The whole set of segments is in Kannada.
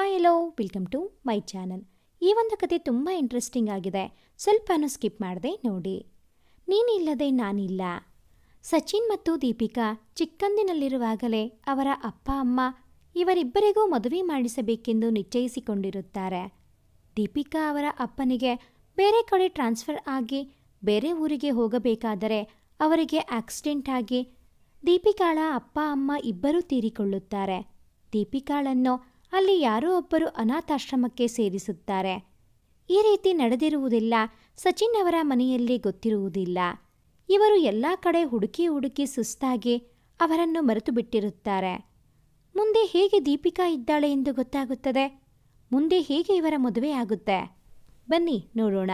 Hi hello welcome to my channel ಈ ಒಂದು ಕತೆ ತುಂಬ ಇಂಟ್ರೆಸ್ಟಿಂಗ್ ಆಗಿದೆ. ಸ್ವಲ್ಪನೂ ಸ್ಕಿಪ್ ಮಾಡದೆ, ನೋಡಿ. ನೀನಿಲ್ಲದೆ ನಾನಿಲ್ಲ. ಸಚಿನ್ ಮತ್ತು ದೀಪಿಕಾ ಚಿಕ್ಕಂದಿನಲ್ಲಿರುವಾಗಲೇ ಅವರ ಅಪ್ಪ, ಅಮ್ಮ ಇವರಿಬ್ಬರಿಗೂ ಮದುವೆ ಮಾಡಿಸಬೇಕೆಂದು ನಿಶ್ಚಯಿಸಿಕೊಂಡಿರುತ್ತಾರೆ. ದೀಪಿಕಾ ಅವರ ಅಪ್ಪನಿಗೆ ಬೇರೆ ಕಡೆ ಟ್ರಾನ್ಸ್ಫರ್ ಆಗಿ ಬೇರೆ ಊರಿಗೆ ಹೋಗಬೇಕಾದರೆ ಅವರಿಗೆ ಆಕ್ಸಿಡೆಂಟ್ ಆಗಿ ದೀಪಿಕಾಳ ಅಪ್ಪ, ಅಮ್ಮ ಇಬ್ಬರೂ ತೀರಿಕೊಳ್ಳುತ್ತಾರೆ. ದೀಪಿಕಾಳನ್ನು ಅಲ್ಲಿ ಯಾರೋ ಒಬ್ಬರು ಅನಾಥಾಶ್ರಮಕ್ಕೆ ಸೇರಿಸುತ್ತಾರೆ. ಈ ರೀತಿ ನಡೆದಿರುವುದಿಲ್ಲ, ಸಚಿನ್ ಅವರ ಮನೆಯಲ್ಲಿ ಗೊತ್ತಿರುವುದಿಲ್ಲ. ಇವರು ಎಲ್ಲ ಕಡೆ ಹುಡುಕಿ ಹುಡುಕಿ ಸುಸ್ತಾಗಿ ಅವರನ್ನು ಮರೆತು ಬಿಟ್ಟಿರುತ್ತಾರೆ ಮುಂದೆ ಹೇಗೆ ದೀಪಿಕಾ ಇದ್ದಾಳೆ ಎಂದು ಗೊತ್ತಾಗುತ್ತದೆ? ಮುಂದೆ ಹೇಗೆ ಇವರ ಮದುವೆ ಆಗುತ್ತೆ? ಬನ್ನಿ, ನೋಡೋಣ.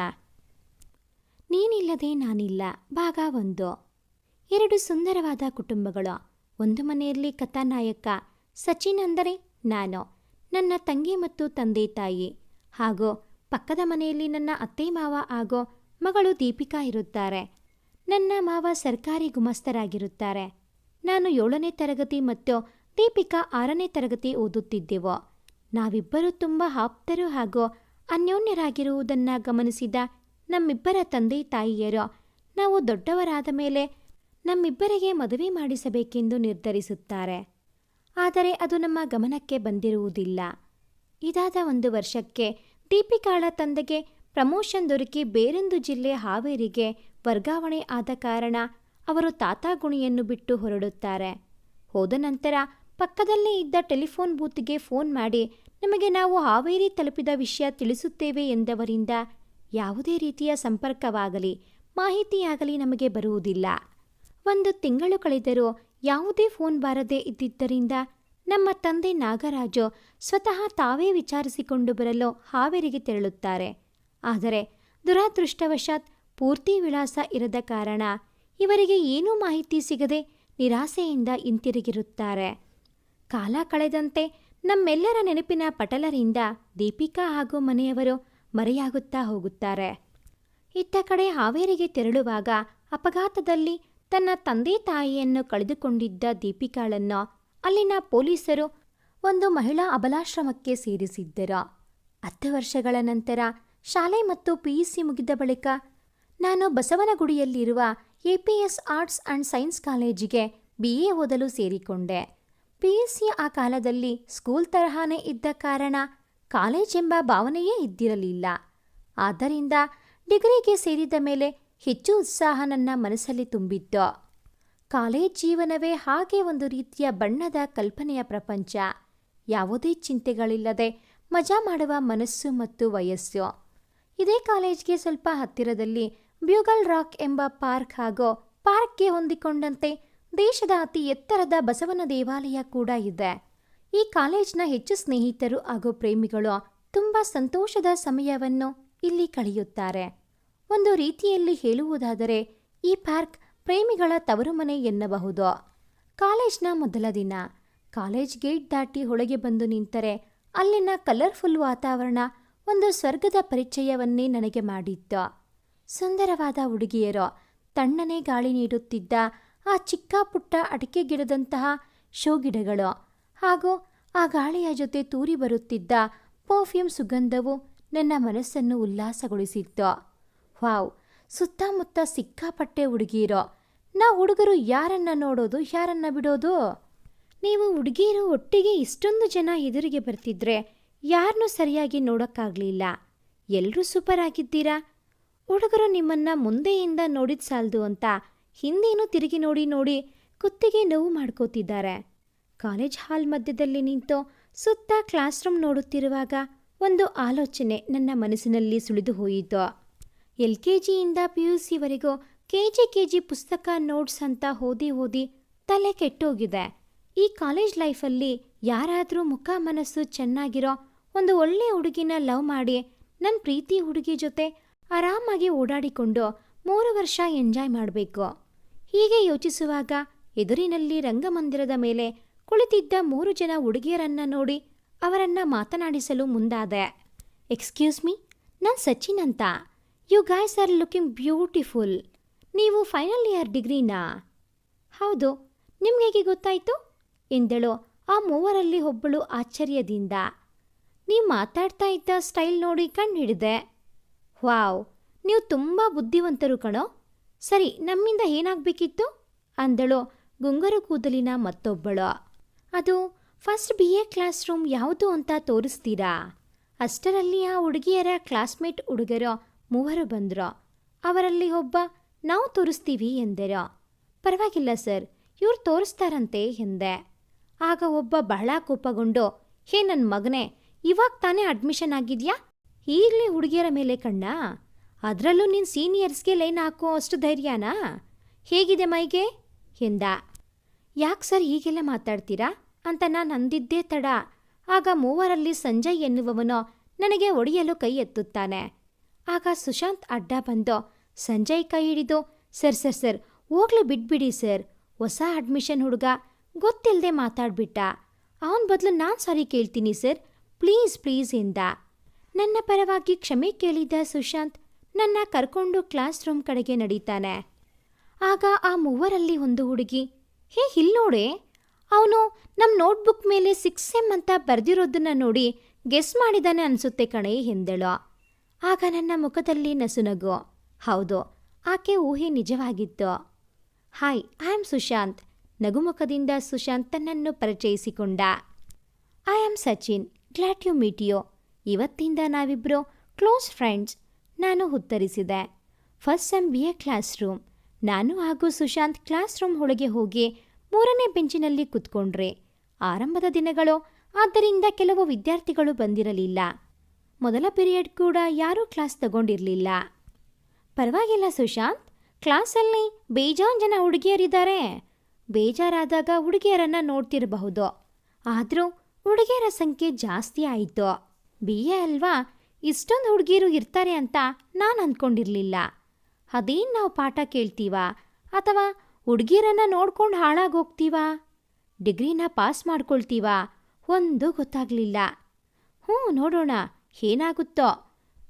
ನೀನಿಲ್ಲದೆ ನಾನಿಲ್ಲ, ಭಾಗ ಒಂದು. ಎರಡು ಸುಂದರವಾದ ಕುಟುಂಬಗಳು, ಒಂದು ಮನೆಯಲ್ಲಿ ಕಥಾನಾಯಕ, ಸಚಿನ್ ಅಂದರೆ ನಾನು. ನನ್ನ ತಂಗಿ ಮತ್ತು ತಂದೆ ತಾಯಿ. ಹಾಗೂ, ಪಕ್ಕದ ಮನೆಯಲ್ಲಿ ನನ್ನ ಅತ್ತೆ ಮಾವ ಹಾಗೂ ಮಗಳು ದೀಪಿಕಾ ಇರುತ್ತಾರೆ. ನನ್ನ ಮಾವ ಸರ್ಕಾರಿ ಗುಮಸ್ತರಾಗಿರುತ್ತಾರೆ. ನಾನು ಏಳನೇ ತರಗತಿ ಮತ್ತು ದೀಪಿಕಾ ಆರನೇ ತರಗತಿ ಓದುತ್ತಿದ್ದೆವು. ನಾವಿಬ್ಬರೂ ತುಂಬ ಆಪ್ತರು ಹಾಗೂ ಅನ್ಯೋನ್ಯರಾಗಿರುವುದನ್ನು ಗಮನಿಸಿದ ನಮ್ಮಿಬ್ಬರ ತಂದೆ ತಾಯಿಯರು, ನಾವು ದೊಡ್ಡವರಾದ ಮೇಲೆ ನಮ್ಮಿಬ್ಬರಿಗೆ ಮದುವೆ ಮಾಡಿಸಬೇಕೆಂದು ನಿರ್ಧರಿಸುತ್ತಾರೆ. ಆದರೆ ಅದು ನಮ್ಮ ಗಮನಕ್ಕೆ ಬಂದಿರುವುದಿಲ್ಲ. ಇದಾದ ಒಂದು ವರ್ಷಕ್ಕೆ ದೀಪಿಕಾಳ ತಂದೆಗೆ ಪ್ರಮೋಷನ್ ದೊರಕಿ ಬೇರೊಂದು ಜಿಲ್ಲೆ ಹಾವೇರಿಗೆ ವರ್ಗಾವಣೆ ಆದ ಕಾರಣ ಅವರು ತಾತಾಗುಣಿಯನ್ನು ಬಿಟ್ಟು ಹೊರಡುತ್ತಾರೆ. ಹೋದ ನಂತರ ಪಕ್ಕದಲ್ಲೇ ಇದ್ದ ಟೆಲಿಫೋನ್ ಬೂತ್ಗೆ ಫೋನ್ ಮಾಡಿ ನಮಗೆ ನಾವು ಹಾವೇರಿ ತಲುಪಿದ ವಿಷಯ ತಿಳಿಸುತ್ತೇವೆ ಎಂದವರಿಂದ ಯಾವುದೇ ರೀತಿಯ ಸಂಪರ್ಕವಾಗಲಿ, ಮಾಹಿತಿಯಾಗಲಿ ನಮಗೆ ಬರುವುದಿಲ್ಲ. ಒಂದು ತಿಂಗಳು ಕಳೆದರೂ ಯಾವುದೇ ಫೋನ್ ಬಾರದೇ ಇದ್ದಿದ್ದರಿಂದ ನಮ್ಮ ತಂದೆ ನಾಗರಾಜು ಸ್ವತಃ ತಾವೇ ವಿಚಾರಿಸಿಕೊಂಡು ಬರಲು ಹಾವೇರಿಗೆ ತೆರಳುತ್ತಾರೆ. ಆದರೆ ದುರಾದೃಷ್ಟವಶಾತ್ ಪೂರ್ತಿ ವಿಳಾಸ ಇರದ ಕಾರಣ ಇವರಿಗೆ ಏನೂ ಮಾಹಿತಿ ಸಿಗದೆ ನಿರಾಸೆಯಿಂದ ಹಿಂತಿರುಗಿರುತ್ತಾರೆ. ಕಾಲ ಕಳೆದಂತೆ ನಮ್ಮೆಲ್ಲರ ನೆನಪಿನ ಪಟಲರಿಂದ ದೀಪಿಕಾ ಹಾಗೂ ಮನೆಯವರು ಮರೆಯಾಗುತ್ತಾ ಹೋಗುತ್ತಾರೆ. ಇತ್ತ ಕಡೆ ಹಾವೇರಿಗೆ ತೆರಳುವಾಗ ಅಪಘಾತದಲ್ಲಿ ತನ್ನ ತಂದೆ ತಾಯಿಯನ್ನು ಕಳೆದುಕೊಂಡಿದ್ದ ದೀಪಿಕಾಳನ್ನು ಅಲ್ಲಿನ ಪೊಲೀಸರು ಒಂದು ಮಹಿಳಾ ಅಬಲಾಶ್ರಮಕ್ಕೆ ಸೇರಿಸಿದ್ದರು. ಹತ್ತು ವರ್ಷಗಳ ನಂತರ ಶಾಲೆ ಮತ್ತು ಪಿಯುಸಿ ಮುಗಿದ ಬಳಿಕ ನಾನು ಬಸವನಗುಡಿಯಲ್ಲಿರುವ A P S arts and science ಕಾಲೇಜಿಗೆ ಬಿ ಎ ಓದಲು ಸೇರಿಕೊಂಡೆ. ಪಿ ಯು ಸಿ ಆ ಕಾಲದಲ್ಲಿ ಸ್ಕೂಲ್ ತರಹಾನೇ ಇದ್ದ ಕಾರಣ ಕಾಲೇಜ್ ಎಂಬ ಭಾವನೆಯೇ ಇದ್ದಿರಲಿಲ್ಲ. ಆದ್ದರಿಂದ ಡಿಗ್ರಿಗೆ ಸೇರಿದ ಮೇಲೆ ಹೆಚ್ಚು ಉತ್ಸಾಹ ನನ್ನ ಮನಸ್ಸಲ್ಲಿ ತುಂಬಿತ್ತು ಕಾಲೇಜ್ ಜೀವನವೇ ಹಾಗೆ ಒಂದು ರೀತಿಯ ಬಣ್ಣದ ಕಲ್ಪನೆಯ ಪ್ರಪಂಚ. ಯಾವುದೇ ಚಿಂತೆಗಳಿಲ್ಲದೆ ಮಜಾ ಮಾಡುವ ಮನಸ್ಸು ಮತ್ತು ವಯಸ್ಸು. ಇದೇ ಕಾಲೇಜ್ಗೆ ಸ್ವಲ್ಪ ಹತ್ತಿರದಲ್ಲಿ ಬ್ಯೂಗಲ್ ರಾಕ್ ಎಂಬ ಪಾರ್ಕ್ ಹಾಗೂ ಪಾರ್ಕ್ಗೆ ಹೊಂದಿಕೊಂಡಂತೆ ದೇಶದ ಅತಿ ಎತ್ತರದ ಬಸವನ ದೇವಾಲಯ ಕೂಡ ಇದೆ. ಈ ಕಾಲೇಜ್ನ ಹೆಚ್ಚು ಸ್ನೇಹಿತರು ಹಾಗೂ ಪ್ರೇಮಿಗಳು ತುಂಬ ಸಂತೋಷದ ಸಮಯವನ್ನು ಇಲ್ಲಿ ಕಳೆಯುತ್ತಾರೆ. ಒಂದು ರೀತಿಯಲ್ಲಿ ಹೇಳುವುದಾದರೆ, ಈ ಪಾರ್ಕ್ ಪ್ರೇಮಿಗಳ ತವರು ಮನೆ ಎನ್ನಬಹುದು. ಕಾಲೇಜ್ನ ಮೊದಲ ದಿನ. ಕಾಲೇಜ್ ಗೇಟ್ ದಾಟಿ ಒಳಗೆ ಬಂದು ನಿಂತರೆ, ಅಲ್ಲಿನ ಕಲರ್ಫುಲ್ ವಾತಾವರಣ ಒಂದು ಸ್ವರ್ಗದ ಪರಿಚಯವನ್ನೇ ನನಗೆ ಮಾಡಿತ್ತು. ಸುಂದರವಾದ ಹುಡುಗಿಯರು ತಣ್ಣನೆ ಗಾಳಿ ನೀಡುತ್ತಿದ್ದ ಆ ಚಿಕ್ಕ ಪುಟ್ಟ ಅಡಿಕೆ ಗಿಡದಂತಹ ಶೋ ಗಿಡಗಳು ಹಾಗೂ ಆ ಗಾಳಿಯ ಜೊತೆ ತೂರಿ ಬರುತ್ತಿದ್ದ ಪರ್ಫ್ಯೂಮ್ ಸುಗಂಧವು ನನ್ನ ಮನಸ್ಸನ್ನು ಉಲ್ಲಾಸಗೊಳಿಸಿತ್ತು. ವಾವ್, ಸುತ್ತಮುತ್ತ ಸಿಕ್ಕಾಪಟ್ಟೆ ಹುಡುಗಿರೋ. ನಾ ಹುಡುಗರು ಯಾರನ್ನ ನೋಡೋದು, ಯಾರನ್ನ ಬಿಡೋದು? ನೀವು ಹುಡುಗಿಯರು ಒಟ್ಟಿಗೆ ಇಷ್ಟೊಂದು ಜನ ಎದುರಿಗೆ ಬರ್ತಿದ್ರೆ ಯಾರನ್ನೂ ಸರಿಯಾಗಿ ನೋಡೋಕ್ಕಾಗಲಿಲ್ಲ. ಎಲ್ಲರೂ ಸೂಪರ್ ಆಗಿದ್ದೀರಾ? ಹುಡುಗರು ನಿಮ್ಮನ್ನ ಮುಂದೆಯಿಂದ ನೋಡಿದ ಸಾಲದು ಅಂತ ಹಿಂದೇನು ತಿರುಗಿ ನೋಡಿ ನೋಡಿ ಕುತ್ತಿಗೆ ನೋವು ಮಾಡ್ಕೋತಿದ್ದಾರೆ. ಕಾಲೇಜ್ ಹಾಲ್ ಮಧ್ಯದಲ್ಲಿ ನಿಂತು ಸುತ್ತ ಕ್ಲಾಸ್ ರೂಮ್ ನೋಡುತ್ತಿರುವಾಗ ಒಂದು ಆಲೋಚನೆ ನನ್ನ ಮನಸ್ಸಿನಲ್ಲಿ ಸುಳಿದು ಹೋಯಿತು. ಎಲ್ ಕೆ ಜಿಯಿಂದ ಪಿ ಯು ಸಿವರೆಗೂ ಕೆ ಜಿ ಕೆ ಜಿ ಪುಸ್ತಕ ನೋಟ್ಸ್ ಅಂತ ಓದಿ ಓದಿ ತಲೆ ಕೆಟ್ಟೋಗಿದೆ. ಈ ಕಾಲೇಜ್ ಲೈಫಲ್ಲಿ ಯಾರಾದರೂ ಮುಖ ಮನಸ್ಸು ಚೆನ್ನಾಗಿರೋ ಒಂದು ಒಳ್ಳೆ ಹುಡುಗಿನ ಲವ್ ಮಾಡಿ ನನ್ನ ಪ್ರೀತಿ ಹುಡುಗಿ ಜೊತೆ ಆರಾಮಾಗಿ ಓಡಾಡಿಕೊಂಡು ಮೂರು ವರ್ಷ ಎಂಜಾಯ್ ಮಾಡಬೇಕು. ಹೀಗೆ ಯೋಚಿಸುವಾಗ ಎದುರಿನಲ್ಲಿ ರಂಗಮಂದಿರದ ಮೇಲೆ ಕುಳಿತಿದ್ದ ಮೂರು ಜನ ಹುಡುಗಿಯರನ್ನ ನೋಡಿ ಅವರನ್ನ ಮಾತನಾಡಿಸಲು ಮುಂದಾದೆ. ಎಕ್ಸ್ಕ್ಯೂಸ್ ಮೀ ನಾನು ಸಚಿನ್ ಅಂತ. You guys are looking beautiful ನೀವು ಫೈನಲ್ ಇಯರ್ ಡಿಗ್ರಿನಾ ಹೌದು. ನಿಮ್ಗೆ ಹೇಗೆ ಗೊತ್ತಾಯಿತು? ಎಂದಳು ಆ ಮೂವರಲ್ಲಿ ಒಬ್ಬಳು ಆಶ್ಚರ್ಯದಿಂದ. ನೀವು ಮಾತಾಡ್ತಾ ಇದ್ದ ಸ್ಟೈಲ್ ನೋಡಿ ಕಣ್ಣು ಹಿಡಿದೆ ವಾವ್, ನೀವು ತುಂಬ ಬುದ್ಧಿವಂತರು ಕಣೋ. ಸರಿ, ನಮ್ಮಿಂದ ಏನಾಗಬೇಕಿತ್ತು? ಅಂದಳು ಗುಂಗರು ಕೂದಲಿನ ಮತ್ತೊಬ್ಬಳು. ಅದು first B A class room ಯಾವುದು ಅಂತ ತೋರಿಸ್ತೀರಾ? ಅಷ್ಟರಲ್ಲಿ ಆ ಹುಡುಗಿಯರ ಕ್ಲಾಸ್ಮೇಟ್ ಹುಡುಗರು ಮೂವರು ಬಂದ್ರ, ಅವರಲ್ಲಿ ಒಬ್ಬ, ನಾವು ತೋರಿಸ್ತೀವಿ ಎಂದಿರ. ಪರವಾಗಿಲ್ಲ ಸರ್, ಇವ್ರು ತೋರಿಸ್ತಾರಂತೆ ಎಂದೆ. ಆಗ ಒಬ್ಬ ಬಹಳ ಕೋಪಗೊಂಡು, ಹೇ ನನ್ನ ಮಗನೇ, ಇವಾಗ ತಾನೇ ಅಡ್ಮಿಷನ್ ಆಗಿದ್ಯಾ? ಈಗಲೇ ಹುಡುಗಿಯರ ಮೇಲೆ ಕಣ್ಣ? ಅದರಲ್ಲೂ ನಿನ್ನ ಸೀನಿಯರ್ಸ್ಗೆ ಲೈನ್ ಹಾಕೋ ಅಷ್ಟು ಧೈರ್ಯನಾ? ಹೇಗಿದೆ ಮೈಗೆ? ಎಂದ. ಯಾಕೆ ಸರ್ ಹೀಗೆಲ್ಲ ಮಾತಾಡ್ತೀರಾ? ಅಂತ ನಾನು ಅಂದಿದ್ದೇ ತಡ. ಆಗ ಮೂವರಲ್ಲಿ ಸಂಜಯ್ ಎನ್ನುವವನು ನನಗೆ ಒಡೆಯಲು ಕೈ ಎತ್ತುತ್ತಾನೆ. ಆಗ ಸುಶಾಂತ್ ಅಡ್ಡ ಬಂದು, ಸಂಜಯ್ ಕೈ ಹಿಡಿದು, ಸರ್ ಸರ್ ಸರ್, ಹೋಗ್ಲಿ ಬಿಟ್ಬಿಡಿ, ಸರ್. ಹೊಸ ಅಡ್ಮಿಷನ್ ಹುಡುಗ ಗೊತ್ತಿಲ್ಲದೆ ಮಾತಾಡ್ಬಿಟ್ಟ. ಅವನ ಬದಲು ನಾನು ಸಾರಿ ಕೇಳ್ತೀನಿ, ಸರ್. ಪ್ಲೀಸ್ ಪ್ಲೀಸ್ ಎಂದ. ನನ್ನ ಪರವಾಗಿ ಕ್ಷಮೆ ಕೇಳಿದ ಸುಶಾಂತ್ ನನ್ನ ಕರ್ಕೊಂಡು ಕ್ಲಾಸ್ ರೂಮ್ ಕಡೆಗೆ ನಡೀತಾನೆ. ಆಗ ಆ ಮೂವರಲ್ಲಿ ಒಂದು ಹುಡುಗಿ, ಹೇ ಇಲ್ಲಿ ನೋಡೆ. ಅವನು ನಮ್ಮ ನೋಟ್ಬುಕ್ ಮೇಲೆ ಸಿಕ್ಸ್ ಎಂ ಅಂತ ಬರೆದಿರೋದನ್ನ ನೋಡಿ ಗೆಸ್ ಮಾಡಿದಾನೆ ಅನ್ಸುತ್ತೆ ಕಣೆ ಎಂದಳು. ಆಗ ನನ್ನ ಮುಖದಲ್ಲಿ ನಸುನಗು. ಹೌದು, ಆಕೆ ಊಹೆ ನಿಜವಾಗಿತ್ತು. Hi, I am Sushant. ನಗುಮುಖದಿಂದ Sushant ತನ್ನನ್ನು ಪರಿಚಯಿಸಿಕೊಂಡ. I am Sachin. Glad you meet you. ಇವತ್ತಿಂದ ನಾವಿಬ್ಬರು ಕ್ಲೋಸ್ ಫ್ರೆಂಡ್ಸ್. ನಾನು ಉತ್ತರಿಸಿದೆ. First sem B A class room. ನಾನು ಹಾಗೂ ಸುಶಾಂತ್ ಕ್ಲಾಸ್ ರೂಮ್ ಒಳಗೆ ಹೋಗಿ ಮೂರನೇ ಬೆಂಚಿನಲ್ಲಿ ಕುತ್ಕೊಂಡ್ರೆ. ಆರಂಭದ ದಿನಗಳು, ಆದ್ದರಿಂದ ಕೆಲವು ವಿದ್ಯಾರ್ಥಿಗಳು ಬಂದಿರಲಿಲ್ಲ. ಮೊದಲ ಪೀರಿಯಡ್ ಕೂಡ ಯಾರೂ ಕ್ಲಾಸ್ ತಗೊಂಡಿರಲಿಲ್ಲ. ಪರವಾಗಿಲ್ಲ ಸುಶಾಂತ್, ಕ್ಲಾಸಲ್ಲಿ ಬೇಜಾನ್ ಜನ ಹುಡುಗಿಯರಿದ್ದಾರೆ. ಬೇಜಾರಾದಾಗ ಹುಡುಗಿಯರನ್ನು ನೋಡ್ತಿರಬಹುದು. ಆದರೂ ಹುಡುಗಿಯರ ಸಂಖ್ಯೆ ಜಾಸ್ತಿ ಆಯಿತು. ಬಿ ಎ ಅಲ್ವಾ, ಇಷ್ಟೊಂದು ಹುಡುಗಿಯರು ಇರ್ತಾರೆ ಅಂತ ನಾನು ಅಂದ್ಕೊಂಡಿರಲಿಲ್ಲ ಅದೇನು ನಾವು ಪಾಠ ಕೇಳ್ತೀವ? ಅಥವಾ ಹುಡುಗಿಯರನ್ನು ನೋಡ್ಕೊಂಡು ಹಾಳಾಗೋಗ್ತೀವಾ? ಡಿಗ್ರಿನ ಪಾಸ್ ಮಾಡ್ಕೊಳ್ತೀವ? ಒಂದು ಗೊತ್ತಾಗಲಿಲ್ಲ. ಹ್ಞೂ, ನೋಡೋಣ. ಏನಾಗುತ್ತೋ?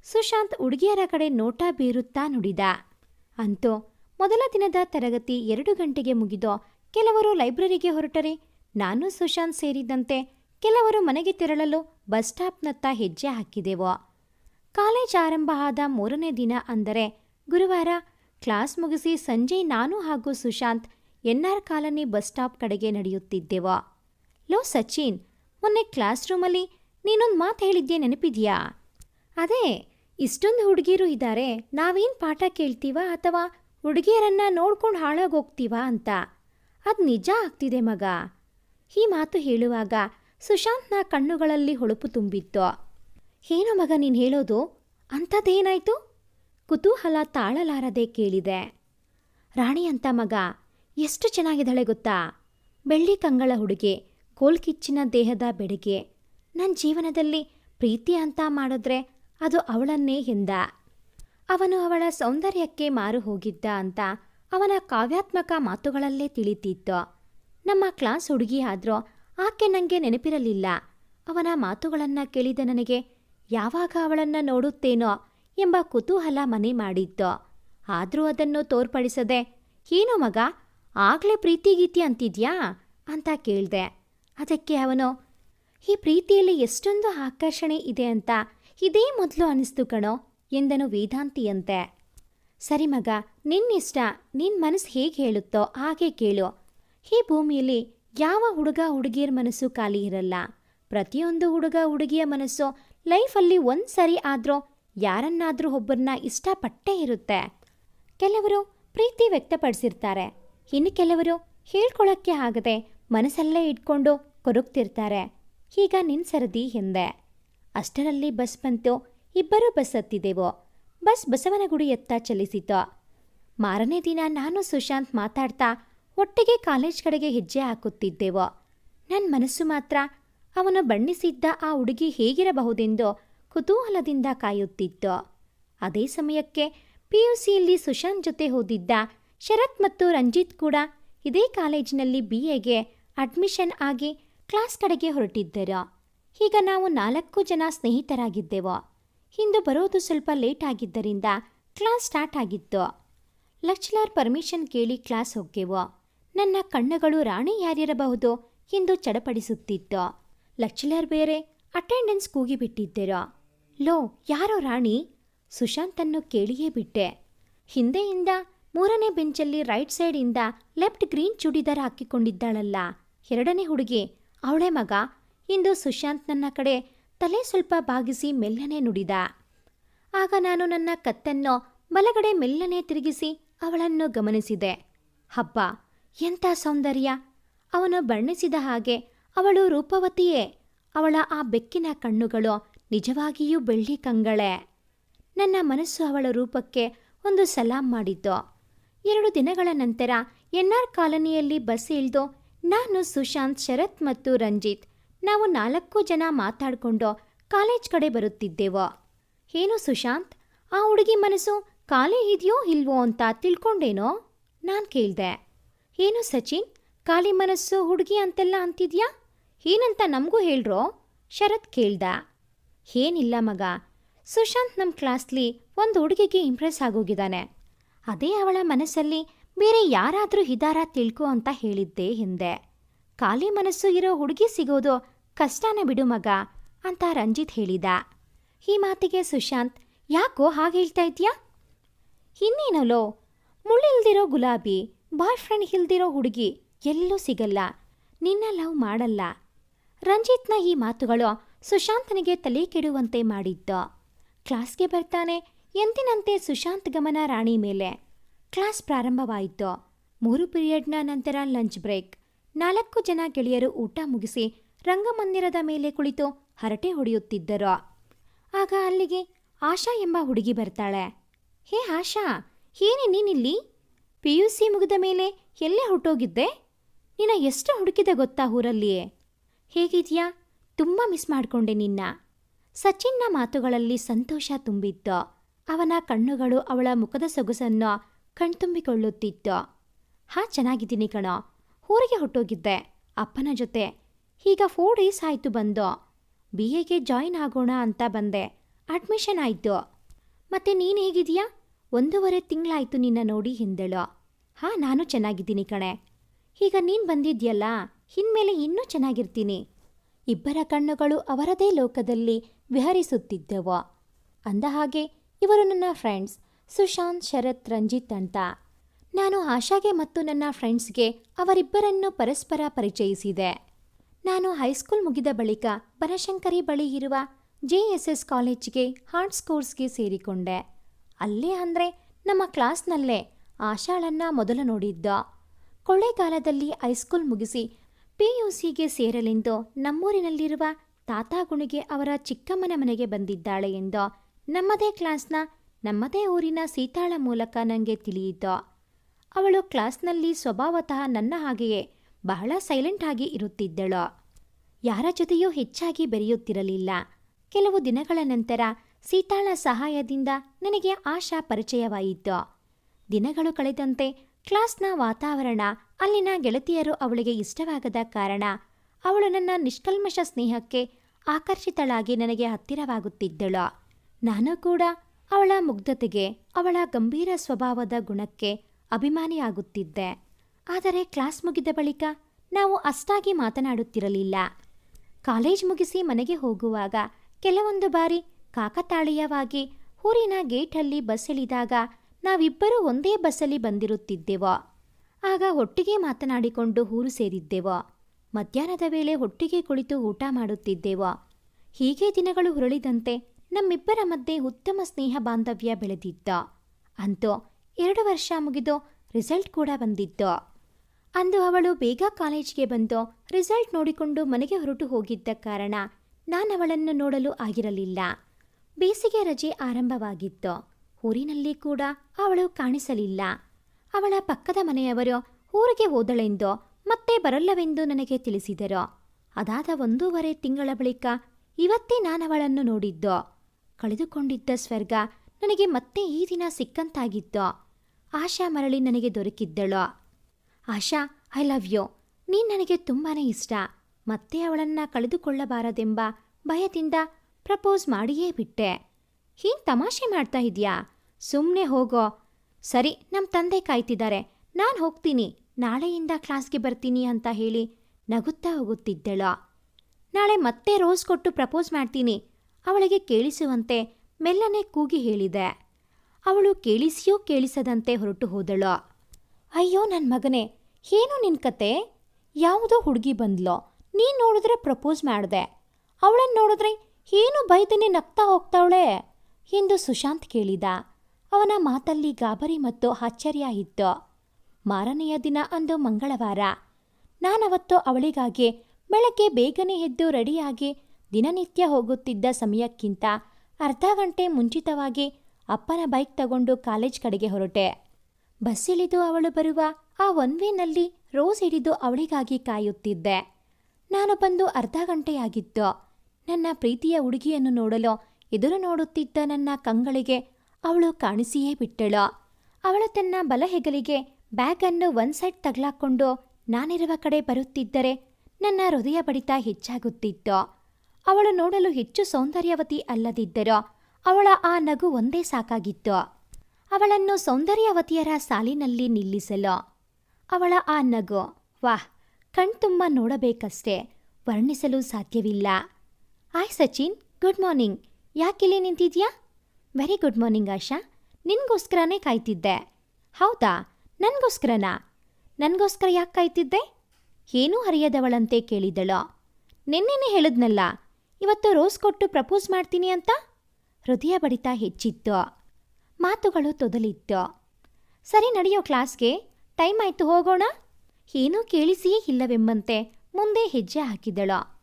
ಸುಶಾಂತ್ ಹುಡುಗಿಯರ ಕಡೆ ನೋಟ ಬೀರುತ್ತಾ ನುಡಿದ. ಅಂತೂ ಮೊದಲ ದಿನದ ತರಗತಿ ಎರಡು ಗಂಟೆಗೆ ಮುಗಿದೋ ಕೆಲವರು ಲೈಬ್ರರಿಗೆ ಹೊರಟರೆ, ನಾನು ಸುಶಾಂತ್ ಸೇರಿದಂತೆ ಕೆಲವರು ಮನೆಗೆ ತೆರಳಲು ಬಸ್ ಸ್ಟಾಪ್ನತ್ತ ಹೆಜ್ಜೆ ಹಾಕಿದೆವು. ಕಾಲೇಜ್ ಆರಂಭ ಆದ ಮೂರನೇ ದಿನ ಅಂದರೆ ಗುರುವಾರ ಕ್ಲಾಸ್ ಮುಗಿಸಿ ಸಂಜೆ ನಾನು ಹಾಗೂ Sushant N R colony bus stop ಕಡೆಗೆ ನಡೆಯುತ್ತಿದ್ದೆವು. ಲೋ ಸಚಿನ್, ಮೊನ್ನೆ ಕ್ಲಾಸ್ ರೂಮಲ್ಲಿ ನೀನೊಂದು ಮಾತು ಹೇಳಿದ್ದೆ ನೆನಪಿದ್ಯಾ? ಅದೇ, ಇಷ್ಟೊಂದು ಹುಡುಗಿಯರು ಇದ್ದಾರೆ ನಾವೇನು ಪಾಠ ಕೇಳ್ತೀವ ಅಥವಾ ಹುಡುಗಿಯರನ್ನ ನೋಡ್ಕೊಂಡು ಹಾಳಾಗೋಗ್ತೀವ ಅಂತ? ಅದು ನಿಜ ಆಗ್ತಿದೆ ಮಗ. ಈ ಮಾತು ಹೇಳುವಾಗ ಸುಶಾಂತ್ನ ಕಣ್ಣುಗಳಲ್ಲಿ ಹೊಳಪು ತುಂಬಿತ್ತು. ಏನೋ ಮಗ ನೀನು ಹೇಳೋದು? ಅಂಥದ್ದೇನಾಯ್ತು? ಕುತೂಹಲ ತಾಳಲಾರದೆ ಕೇಳಿದೆ. ರಾಣಿ ಅಂತ ಮಗ, ಎಷ್ಟು ಚೆನ್ನಾಗಿದ್ದಾಳೆ ಗೊತ್ತಾ? ಬೆಳ್ಳಿ ಕಂಗಳ ಹುಡುಗಿ, ಗೋಲ್ಕಿಚ್ಚಿನ ದೇಹದ ಬೆಡಗೆ. ನನ್ನ ಜೀವನದಲ್ಲಿ ಪ್ರೀತಿ ಅಂತ ಮಾಡಿದ್ರೆ ಅದು ಅವಳನ್ನೇ ಹಿಂದ. ಅವನು ಅವಳ ಸೌಂದರ್ಯಕ್ಕೆ ಮಾರು ಹೋಗಿದ್ದ ಅಂತ ಅವನ ಕಾವ್ಯಾತ್ಮಕ ಮಾತುಗಳಲ್ಲೇ ತಿಳಿತಿತ್ತು. ನಮ್ಮ ಕ್ಲಾಸ್ ಹುಡುಗಿ ಆದರೂ ಆಕೆ ನನಗೆ ನೆನಪಿರಲಿಲ್ಲ. ಅವನ ಮಾತುಗಳನ್ನು ಕೇಳಿದ ನನಗೆ ಯಾವಾಗ ಅವಳನ್ನು ನೋಡುತ್ತೇನೋ ಎಂಬ ಕುತೂಹಲ ಮನೆ ಮಾಡಿತ್ತು. ಆದರೂ ಅದನ್ನು ತೋರ್ಪಡಿಸದೆ, ಏನೋ ಮಗ, ಆಗ್ಲೇ ಪ್ರೀತಿ ಗೀತಿ ಅಂತಿದ್ಯಾ? ಅಂತ ಕೇಳಿದೆ. ಅದಕ್ಕೆ ಅವನು ಈ ಪ್ರೀತಿಯಲ್ಲಿ ಎಷ್ಟೊಂದು ಆಕರ್ಷಣೆ ಇದೆ ಅಂತ ಇದೇ ಮೊದಲು ಅನಿಸ್ತು ಕಣೋ ಎಂದನು ವೇದಾಂತಿಯಂತೆ. ಸರಿ ಮಗ, ನಿನ್ನಿಷ್ಟ ನಿನ್ನ ಮನಸ್ಸು ಹೇಗೆ ಹೇಳುತ್ತೋ ಹಾಗೆ ಕೇಳು. ಈ ಭೂಮಿಯಲ್ಲಿ ಯಾವ ಹುಡುಗ ಹುಡುಗಿಯರ ಮನಸ್ಸು ಖಾಲಿ ಇರಲ್ಲ. ಪ್ರತಿಯೊಂದು ಹುಡುಗ ಹುಡುಗಿಯ ಮನಸ್ಸು ಲೈಫಲ್ಲಿ ಒಂದು ಸರಿ ಆದರೂ ಯಾರನ್ನಾದರೂ ಒಬ್ಬರನ್ನ ಇಷ್ಟಪಟ್ಟೇ ಇರುತ್ತೆ. ಕೆಲವರು ಪ್ರೀತಿ ವ್ಯಕ್ತಪಡಿಸಿರ್ತಾರೆ. ಇನ್ನು ಕೆಲವರು ಹೇಳ್ಕೊಳ್ಳೋಕ್ಕೆ ಆಗದೆ ಮನಸ್ಸಲ್ಲೇ ಇಟ್ಕೊಂಡು ಕೊರಗ್ತಿರ್ತಾರೆ. ಈಗ ನಿನ್ ಸರದಿ ಎಂದೆ. ಅಷ್ಟರಲ್ಲಿ ಬಸ್ ಬಂತು, ಇಬ್ಬರೂ ಬಸ್ ಹತ್ತಿದೆವು. ಬಸ್ ಬಸವನಗುಡಿಯತ್ತ ಚಲಿಸಿತು. ಮಾರನೇ ದಿನ ನಾನು ಸುಶಾಂತ್ ಮಾತಾಡ್ತಾ ಒಟ್ಟಿಗೆ ಕಾಲೇಜ್ ಕಡೆಗೆ ಹೆಜ್ಜೆ ಹಾಕುತ್ತಿದ್ದೆವು. ನನ್ನ ಮನಸ್ಸು ಮಾತ್ರ ಅವನು ಬಣ್ಣಿಸಿದ್ದ ಆ ಹುಡುಗಿ ಹೇಗಿರಬಹುದೆಂದು ಕುತೂಹಲದಿಂದ ಕಾಯುತ್ತಿತ್ತು. ಅದೇ ಸಮಯಕ್ಕೆ ಪಿ ಯು ಸಿಯಲ್ಲಿ ಸುಶಾಂತ್ ಜೊತೆ ಹೋದಿದ್ದ ಶರತ್ ಮತ್ತು ರಂಜಿತ್ ಕೂಡ ಇದೇ ಕಾಲೇಜಿನಲ್ಲಿ ಬಿ ಎಗೆ ಅಡ್ಮಿಷನ್ ಆಗಿ ಕ್ಲಾಸ್ ಕಡೆಗೆ ಹೊರಟಿದ್ದರ? ಈಗ ನಾವು ನಾಲ್ಕು ಜನ ಸ್ನೇಹಿತರಾಗಿದ್ದೆವು. ಹಿಂದೆ ಬರೋದು ಸ್ವಲ್ಪ ಲೇಟ್ ಆಗಿದ್ದರಿಂದ ಕ್ಲಾಸ್ ಸ್ಟಾರ್ಟ್ ಆಗಿತ್ತು. ಲಕ್ಷಲಾರ್ ಪರ್ಮಿಷನ್ ಕೇಳಿ ಕ್ಲಾಸ್ ಹೋಗ್ಗೆವು. ನನ್ನ ಕಣ್ಣುಗಳು ರಾಣಿ ಯಾರಿರಬಹುದು ಎಂದು ಚಡಪಡಿಸುತ್ತಿತ್ತು. ಲಕ್ಷಲಾರ್ ಬೇರೆ ಅಟೆಂಡೆನ್ಸ್ ಕೂಗಿಬಿಟ್ಟಿದ್ದೆರೋ. ಲೋ, ಯಾರೋ ರಾಣಿ? ಸುಶಾಂತನ್ನು ಕೇಳಿಯೇ ಬಿಟ್ಟೆ. ಹಿಂದೆಯಿಂದ ಮೂರನೇ ಬೆಂಚಲ್ಲಿ ರೈಟ್ ಸೈಡಿಂದ ಲೆಫ್ಟ್ ಗ್ರೀನ್ ಚೂಡಿದಾರ ಹಾಕಿಕೊಂಡಿದ್ದಾಳಲ್ಲ. ಎರಡನೇ ಹುಡುಗಿ ಅವಳೇ ಮಗ ಇಂದು ಸುಶಾಂತ್ ನನ್ನ ಕಡೆ ತಲೆ ಸ್ವಲ್ಪ ಬಾಗಿಸಿ ಮೆಲ್ಲನೆ ನುಡಿದ. ಆಗ ನಾನು ನನ್ನ ಕತ್ತನ್ನು ಬಲಗಡೆ ಮೆಲ್ಲನೆ ತಿರುಗಿಸಿ ಅವಳನ್ನು ಗಮನಿಸಿದೆ. ಹಬ್ಬ, ಎಂಥ ಸೌಂದರ್ಯ! ಅವನು ಬಣ್ಣಿಸಿದ ಹಾಗೆ ಅವಳು ರೂಪವತಿಯೇ! ಅವಳ ಆ ಬೆಕ್ಕಿನ ಕಣ್ಣುಗಳು ನಿಜವಾಗಿಯೂ ಬೆಳ್ಳಿ ಕಂಗಳೆ! ನನ್ನ ಮನಸ್ಸು ಅವಳ ರೂಪಕ್ಕೆ ಒಂದು ಸಲಾಂ ಮಾಡಿದ್ದು. ಎರಡು ದಿನಗಳ ನಂತರ ಎನ್ಆರ್ ಕಾಲನಿಯಲ್ಲಿ ಬಸ್ ಇಳಿದು ನಾನು ಸುಶಾಂತ್ ಶರತ್ ಮತ್ತು ರಂಜಿತ್. ನಾವು ನಾಲ್ಕು ಜನ ಮಾತಾಡಿಕೊಂಡು ಕಾಲೇಜ್ ಕಡೆ ಬರುತ್ತಿದ್ದೆವು. ಏನು ಸುಶಾಂತ್? ಆ ಹುಡುಗಿ ಮನಸ್ಸು ಖಾಲಿ ಇದೆಯೋ ಇಲ್ವೋ ಅಂತ ತಿಳ್ಕೊಂಡೇನೋ? ನಾನು ಕೇಳಿದೆ. ಏನು ಸಚಿನ್? ಖಾಲಿ ಮನಸ್ಸು ಹುಡುಗಿ ಅಂತೆಲ್ಲ ಅಂತಿದ್ಯಾ? ಏನಂತ ನಮಗೂ ಹೇಳ್ರೋ? ಶರತ್ ಕೇಳ್ದ. ಏನಿಲ್ಲ ಮಗ. ಸುಶಾಂತ್ ನಮ್ಮ ಕ್ಲಾಸ್ಲಿ ಒಂದು ಹುಡುಗಿಗೆ ಇಂಪ್ರೆಸ್ ಆಗೋಗಿದ್ದಾನೆ. ಅದೇ ಅವಳ ಮನಸ್ಸಲ್ಲಿ ಬೇರೆ ಯಾರಾದರೂ ಇದಾರ ತಿಳ್ಕೊ ಅಂತ ಹೇಳಿದ್ದೆ ಹಿಂದೆ. ಖಾಲಿ ಮನಸ್ಸು ಇರೋ ಹುಡುಗಿ ಸಿಗೋದು ಕಷ್ಟನೇ ಬಿಡು ಮಗ ಅಂತ ರಂಜಿತ್ ಹೇಳಿದ. ಈ ಮಾತಿಗೆ ಸುಶಾಂತ್, ಯಾಕೋ ಹಾಗೆ ಹೇಳ್ತಾ ಇದ್ಯಾ? ಇನ್ನೇನಲೋ, ಮುಳ್ಳಿಲ್ದಿರೋ ಗುಲಾಬಿ ಬಾಯ್ ಫ್ರೆಂಡ್ ಇಲ್ದಿರೋ ಹುಡುಗಿ ಎಲ್ಲೂ ಸಿಗಲ್ಲ, ನಿನ್ನ ಲವ್ ಮಾಡಲ್ಲ. ರಂಜಿತ್ನ ಈ ಮಾತುಗಳು ಸುಶಾಂತನಿಗೆ ತಲೆ ಕೆಡುವಂತೆ ಮಾಡಿದ್ದ. ಕ್ಲಾಸ್ಗೆ ಬರ್ತಾನೆ ಎಂದಿನಂತೆ ಸುಶಾಂತ್ ಗಮನ ರಾಣಿ ಮೇಲೆ. ಕ್ಲಾಸ್ ಪ್ರಾರಂಭವಾಯಿತು. ಮೂರು ಪೀರಿಯಡ್ನ ನಂತರ ಲಂಚ್ ಬ್ರೇಕ್. ನಾಲ್ಕು ಜನ ಗೆಳೆಯರು ಊಟ ಮುಗಿಸಿ ರಂಗಮಂದಿರದ ಮೇಲೆ ಕುಳಿತು ಹರಟೆ ಹೊಡೆಯುತ್ತಿದ್ದರು. ಆಗ ಅಲ್ಲಿಗೆ ಆಶಾ ಎಂಬ ಹುಡುಗಿ ಬರ್ತಾಳೆ. ಹೇ ಆಶಾ, ಏನೇ ನೀನಿಲ್ಲಿ ಪಿ ಯು ಸಿ ಮುಗಿದ ಮೇಲೆ ಎಲ್ಲೇ ಹೊರಟೋಗಿದ್ದೆ ನಿನ್ನ ಎಷ್ಟು ಹುಡುಕಿದೆ ಗೊತ್ತಾ ಊರಲ್ಲಿಯೇ? ಹೇಗಿದ್ಯಾ? ತುಂಬ ಮಿಸ್ ಮಾಡಿಕೊಂಡೆ ನಿನ್ನ. ಸಚಿನ್ನ ಮಾತುಗಳಲ್ಲಿ ಸಂತೋಷ ತುಂಬಿತ್ತು. ಅವನ ಕಣ್ಣುಗಳು ಅವಳ ಮುಖದ ಸೊಗಸನ್ನು ಕಣ್ತುಂಬಿಕೊಳ್ಳುತ್ತಿತ್ತು ಹಾ, ಚೆನ್ನಾಗಿದ್ದೀನಿ ಕಣ. ಊರಿಗೆ ಹೊಟ್ಟೋಗಿದ್ದೆ ಅಪ್ಪನ ಜೊತೆ. ಈಗ ಫೋರ್ ಡೇಸ್ ಆಯಿತು ಬಂದು. ಬಿ ಎಗೆ ಜಾಯಿನ್ ಆಗೋಣ ಅಂತ ಬಂದೆ. ಅಡ್ಮಿಷನ್ ಆಯಿತು. ಮತ್ತೆ ನೀನು ಹೇಗಿದೆಯಾ ಒಂದೂವರೆ ತಿಂಗಳಾಯಿತು ನಿನ್ನ ನೋಡಿ ಹಿಂದೆಳು ಹಾ, ನಾನು ಚೆನ್ನಾಗಿದ್ದೀನಿ ಕಣೆ. ಈಗ ನೀನು ಬಂದಿದ್ಯಲ್ಲ? ಇನ್ಮೇಲೆ ಇನ್ನೂ ಚೆನ್ನಾಗಿರ್ತೀನಿ. ಇಬ್ಬರ ಕಣ್ಣುಗಳು ಅವರದೇ ಲೋಕದಲ್ಲಿ ವಿಹರಿಸುತ್ತಿದ್ದವು. ಅಂದಹಾಗೆ ಇವರು ನನ್ನ ಫ್ರೆಂಡ್ಸ್ ಸುಶಾಂತ್ ಶರತ್ ರಂಜಿತ್ ಅಂತ. ನಾನು ಆಶಾಗೆ ಮತ್ತು ನನ್ನ ಫ್ರೆಂಡ್ಸ್ಗೆ ಅವರಿಬ್ಬರನ್ನು ಪರಸ್ಪರ ಪರಿಚಯಿಸಿದೆ. ನಾನು ಹೈಸ್ಕೂಲ್ ಮುಗಿದ ಬಳಿಕ ಬನಶಂಕರಿ ಬಳಿ ಇರುವ ಜೆ ಎಸ್ ಎಸ್ ಕಾಲೇಜ್ಗೆ ಹಾರ್ಟ್ಸ್ ಕೋರ್ಸ್ಗೆ ಸೇರಿಕೊಂಡೆ. ಅಲ್ಲೇ ಅಂದರೆ ನಮ್ಮ ಕ್ಲಾಸ್ನಲ್ಲೇ ಆಶಾಳನ್ನ ಮೊದಲು ನೋಡಿದ್ದ. ಕೊಳ್ಳೆಗಾಲದಲ್ಲಿ ಹೈಸ್ಕೂಲ್ ಮುಗಿಸಿ ಪಿ ಯು ಸಿಗೆ ಸೇರಲೆಂದು ನಮ್ಮೂರಿನಲ್ಲಿರುವ ತಾತಾಗುಣಿಗೆ ಅವರ ಚಿಕ್ಕಮ್ಮನ ಮನೆಗೆ ಬಂದಿದ್ದಾಳೆ ಎಂದು ನಮ್ಮದೇ ಕ್ಲಾಸ್ನ ನಮ್ಮದೇ ಊರಿನ ಸೀತಾಳ ಮೂಲಕ ನನಗೆ ತಿಳಿಯಿತು. ಅವಳು ಕ್ಲಾಸ್ನಲ್ಲಿ ಸ್ವಭಾವತಃ ನನ್ನ ಹಾಗೆಯೇ ಬಹಳ ಸೈಲೆಂಟ್ ಆಗಿ ಇರುತ್ತಿದ್ದಳು. ಯಾರ ಜೊತೆಯೂ ಹೆಚ್ಚಾಗಿ ಬೆರೆಯುತ್ತಿರಲಿಲ್ಲ. ಕೆಲವು ದಿನಗಳ ನಂತರ ಸೀತಾಳ ಸಹಾಯದಿಂದ ನನಗೆ ಆಶಾ ಪರಿಚಯವಾಯಿತು. ದಿನಗಳು ಕಳೆದಂತೆ ಕ್ಲಾಸ್ನ ವಾತಾವರಣ, ಅಲ್ಲಿನ ಗೆಳತಿಯರು ಅವಳಿಗೆ ಇಷ್ಟವಾಗದ ಕಾರಣ ಅವಳು ನನ್ನ ನಿಷ್ಕಲ್ಮಶ ಸ್ನೇಹಕ್ಕೆ ಆಕರ್ಷಿತಳಾಗಿ ನನಗೆ ಹತ್ತಿರವಾಗುತ್ತಿದ್ದಳು. ನಾನು ಕೂಡ ಅವಳ ಮುಗ್ಧತೆಗೆ ಅವಳ ಗಂಭೀರ ಸ್ವಭಾವದ ಗುಣಕ್ಕೆ ಅಭಿಮಾನಿಯಾಗುತ್ತಿದ್ದೆ. ಆದರೆ ಕ್ಲಾಸ್ ಮುಗಿದ ಬಳಿಕ ನಾವು ಅಷ್ಟಾಗಿ ಮಾತನಾಡುತ್ತಿರಲಿಲ್ಲ. ಕಾಲೇಜ್ ಮುಗಿಸಿ ಮನೆಗೆ ಹೋಗುವಾಗ ಕೆಲವೊಂದು ಬಾರಿ ಕಾಕತಾಳೀಯವಾಗಿ ಊರಿನ ಗೇಟಲ್ಲಿ ಬಸ್ ಇಳಿದಾಗ ನಾವಿಬ್ಬರೂ ಒಂದೇ ಬಸ್ಸಲ್ಲಿ ಬಂದಿರುತ್ತಿದ್ದೆವು. ಆಗ ಒಟ್ಟಿಗೆ ಮಾತನಾಡಿಕೊಂಡು ಊರು ಸೇರಿದ್ದೆವು. ಮಧ್ಯಾಹ್ನದ ವೇಳೆ ಒಟ್ಟಿಗೆ ಕುಳಿತು ಊಟ ಮಾಡುತ್ತಿದ್ದೆವು. ಹೀಗೆ ದಿನಗಳು ಹುರಳಿದಂತೆ ನಮ್ಮಿಬ್ಬರ ಮಧ್ಯೆ ಉತ್ತಮ ಸ್ನೇಹ ಬಾಂಧವ್ಯ ಬೆಳೆದಿದ್ದ. ಅಂತೂ ಎರಡು ವರ್ಷ ಮುಗಿದು ರಿಸಲ್ಟ್ ಕೂಡ ಬಂದಿತ್ತು. ಅಂದು ಅವಳು ಬೇಗ ಕಾಲೇಜಿಗೆ ಬಂದು ರಿಸಲ್ಟ್ ನೋಡಿಕೊಂಡು ಮನೆಗೆ ಹೊರಟು ಹೋಗಿದ್ದ ಕಾರಣ ನಾನವಳನ್ನು ನೋಡಲು ಆಗಿರಲಿಲ್ಲ. ಬೇಸಿಗೆ ರಜೆ ಆರಂಭವಾಗಿತ್ತು. ಊರಿನಲ್ಲಿ ಕೂಡ ಅವಳು ಕಾಣಿಸಲಿಲ್ಲ. ಅವಳ ಪಕ್ಕದ ಮನೆಯವರು ಊರಿಗೆ ಹೋದಳೆಂದು ಮತ್ತೆ ಬರಲ್ಲವೆಂದು ನನಗೆ ತಿಳಿಸಿದರು. ಅದಾದ ಒಂದೂವರೆ ತಿಂಗಳ ಬಳಿಕ ಇವತ್ತೇ ನಾನವಳನ್ನು ನೋಡಿದ್ದು. ಕಳೆದುಕೊಂಡಿದ್ದ ಸ್ವರ್ಗ ನನಗೆ ಮತ್ತೆ ಈ ದಿನ ಸಿಕ್ಕಂತಾಗಿತ್ತು. ಆಶಾ ಮರಳಿ ನನಗೆ ದೊರಕಿದ್ದಳು. ಆಶಾ ಐ ಲವ್ ಯು ನೀನು ನನಗೆ ತುಂಬಾನೇ ಇಷ್ಟ. ಮತ್ತೆ ಅವಳನ್ನು ಕಳೆದುಕೊಳ್ಳಬಾರದೆಂಬ ಭಯದಿಂದ ಪ್ರಪೋಸ್ ಮಾಡಿಯೇ ಬಿಟ್ಟೆ. ಹೀಗೆ ತಮಾಷೆ ಮಾಡ್ತಾ ಇದೆಯಾ? ಸುಮ್ಮನೆ ಹೋಗೋ. ಸರಿ ನಮ್ಮ ತಂದೆ ಕಾಯ್ತಿದ್ದಾರೆ. ನಾನು ಹೋಗ್ತೀನಿ. ನಾಳೆಯಿಂದ ಕ್ಲಾಸ್ಗೆ ಬರ್ತೀನಿ ಅಂತ ಹೇಳಿ ನಗುತ್ತಾ ಹೋಗುತ್ತಿದ್ದಳು. ನಾಳೆ ಮತ್ತೆ ರೋಸ್ ಕೊಟ್ಟು ಪ್ರಪೋಸ್ ಮಾಡ್ತೀನಿ. ಅವಳಿಗೆ ಕೇಳಿಸುವಂತೆ ಮೆಲ್ಲನೆ ಕೂಗಿ ಹೇಳಿದೆ. ಅವಳು ಕೇಳಿಸಿಯೋ ಕೇಳಿಸದಂತೆ ಹೊರಟು ಹೋದಳು. ಅಯ್ಯೋ ನನ್ನ ಮಗನೇ, ಏನು ನಿನ್ ಕತೆ? ಯಾವುದೋ ಹುಡುಗಿ ಬಂದ್ಲೋ. ನೀ ನೋಡಿದ್ರೆ ಪ್ರಪೋಸ್ ಮಾಡಿದೆ. ಅವಳನ್ನು ನೋಡಿದ್ರೆ ಏನು ಬೈದನೆ ನಗ್ತಾ ಹೋಗ್ತಾವಳೆ? ಎಂದು ಸುಶಾಂತ್ ಕೇಳಿದ. ಅವನ ಮಾತಲ್ಲಿ ಗಾಬರಿ ಮತ್ತು ಆಶ್ಚರ್ಯ ಇತ್ತು. ಮಾರನೆಯ ದಿನ ಅಂದು ಮಂಗಳವಾರ. ನಾನವತ್ತು ಅವಳಿಗಾಗಿ ಬೆಳಗ್ಗೆ ಬೇಗನೆ ಎದ್ದು ರೆಡಿಯಾಗಿ ದಿನನಿತ್ಯ ಹೋಗುತ್ತಿದ್ದ ಸಮಯಕ್ಕಿಂತ ಅರ್ಧ ಗಂಟೆ ಮುಂಚಿತವಾಗಿ ಅಪ್ಪನ ಬೈಕ್ ತಗೊಂಡು ಕಾಲೇಜ್ ಕಡೆಗೆ ಹೊರಟೆ. ಬಸ್ ಇಳಿದು ಅವಳು ಬರುವ ಆ ಒನ್ ವೇನಲ್ಲಿ ರೋಸ್ ಹಿಡಿದು ಅವಳಿಗಾಗಿ ಕಾಯುತ್ತಿದ್ದೆ. ನಾನು ಬಂದು ಅರ್ಧ ಗಂಟೆಯಾಗಿತ್ತು. ನನ್ನ ಪ್ರೀತಿಯ ಹುಡುಗಿಯನ್ನು ನೋಡಲು ಎದುರು ನೋಡುತ್ತಿದ್ದ ನನ್ನ ಕಂಗಳಿಗೆ ಅವಳು ಕಾಣಿಸಿಯೇ ಬಿಟ್ಟಳು. ಅವಳು ತನ್ನ ಬಲ ಹೆಗಲಿಗೆ ಬ್ಯಾಗನ್ನು ಒಂದ್ ಸೈಡ್ ತಗ್ಲಾಕೊಂಡು ನಾನಿರುವ ಕಡೆ ಬರುತ್ತಿದ್ದರೆ ನನ್ನ ಹೃದಯ ಬಡಿತ ಹೆಚ್ಚಾಗುತ್ತಿತ್ತು. ಅವಳು ನೋಡಲು ಹೆಚ್ಚು ಸೌಂದರ್ಯವತಿ ಅಲ್ಲದಿದ್ದರೂ ಅವಳ ಆ ನಗು ಒಂದೇ ಸಾಕಾಗಿತ್ತು. ಅವಳನ್ನು ಸೌಂದರ್ಯವತಿಯರ ಸಾಲಿನಲ್ಲಿ ನಿಲ್ಲಿಸಲು ಅವಳ ಆ ನಗು, ವಾಹ್, ಕಣ್ತುಂಬ ನೋಡಬೇಕಷ್ಟೇ, ವರ್ಣಿಸಲು ಸಾಧ್ಯವಿಲ್ಲ. Hi Sachin, good morning. ಯಾಕಿಲ್ಲಿ ನಿಂತಿದ್ಯಾ? Very good morning Asha. ನಿನ್ಗೋಸ್ಕರನೇ ಕಾಯ್ತಿದ್ದೆ. ಹೌದಾ? ನನಗೋಸ್ಕರನಾ? ನನಗೋಸ್ಕರ ಯಾಕೆ ಕಾಯ್ತಿದ್ದೆ? ಏನೂ ಹರಿಯದವಳಂತೆ ಕೇಳಿದಳು. ನಿನ್ನೆನೇ ಹೇಳಿದ್ನಲ್ಲ ಇವತ್ತು ರೋಸ್ ಕೊಟ್ಟು ಪ್ರಪೋಸ್ ಮಾಡ್ತೀನಿ ಅಂತ? ಹೃದಯ ಬಡಿತ ಹೆಚ್ಚಿತ್ತು. ಮಾತುಗಳು ತೊದಲಿತ್ತು. ಸರಿ, ನಡೆಯೋ ಕ್ಲಾಸ್ಗೆ ಟೈಮ್ ಆಯ್ತು, ಹೋಗೋಣ? ಏನೂ ಕೇಳಿಸಿಯೇ ಇಲ್ಲವೆಂಬಂತೆ ಮುಂದೆ ಹೆಜ್ಜೆ ಹಾಕಿದಳು.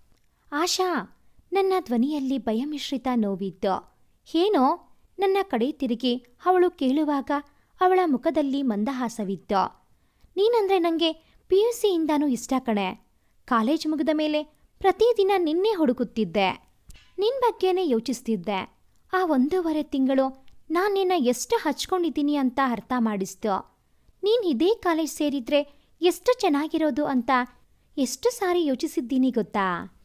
ಆಶಾ, ನನ್ನ ಧ್ವನಿಯಲ್ಲಿ ಭಯಮಿಶ್ರಿತ ನೋವಿತ್ತು. ಏನೋ, ನನ್ನ ಕಡೆ ತಿರುಗಿ ಅವಳು ಕೇಳುವಾಗ ಅವಳ ಮುಖದಲ್ಲಿ ಮಂದಹಾಸವಿತ್ತು. ನೀನಂದ್ರೆ ನನಗೆ ಪಿ ಯು ಸಿಯಿಂದಾನೂ ಇಷ್ಟ ಕಣೆ. ಕಾಲೇಜ್ ಮುಗಿದ ಮೇಲೆ ಪ್ರತಿದಿನ ನಿನ್ನೆ ಹುಡುಕುತ್ತಿದ್ದೆ. ನಿನ್ನ ಬಗ್ಗೆನೇ ಯೋಚಿಸ್ತಿದ್ದೆ. ಆ ಒಂದೂವರೆ ತಿಂಗಳು ನಾನು ನಿನ್ನ ಎಷ್ಟು ಹಚ್ಕೊಂಡಿದ್ದೀನಿ ಅಂತ ಅರ್ಥ ಮಾಡಿಸ್ತು. ನೀನು ಇದೇ ಕಾಲೇಜ್ ಸೇರಿದ್ರೆ ಎಷ್ಟು ಚೆನ್ನಾಗಿರೋದು ಅಂತ ಎಷ್ಟು ಸಾರಿ ಯೋಚಿಸಿದ್ದೀನಿ ಗೊತ್ತಾ?